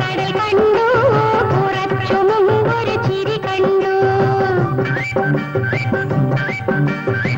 Thank you.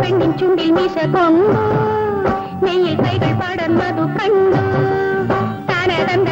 പെണ്ണിൻചുണ്ടിൽ മീശ കൊണ്ടു നെയ്യിൽ കൈകൾ പാടന്നതു കണ്ടു തനതന്ത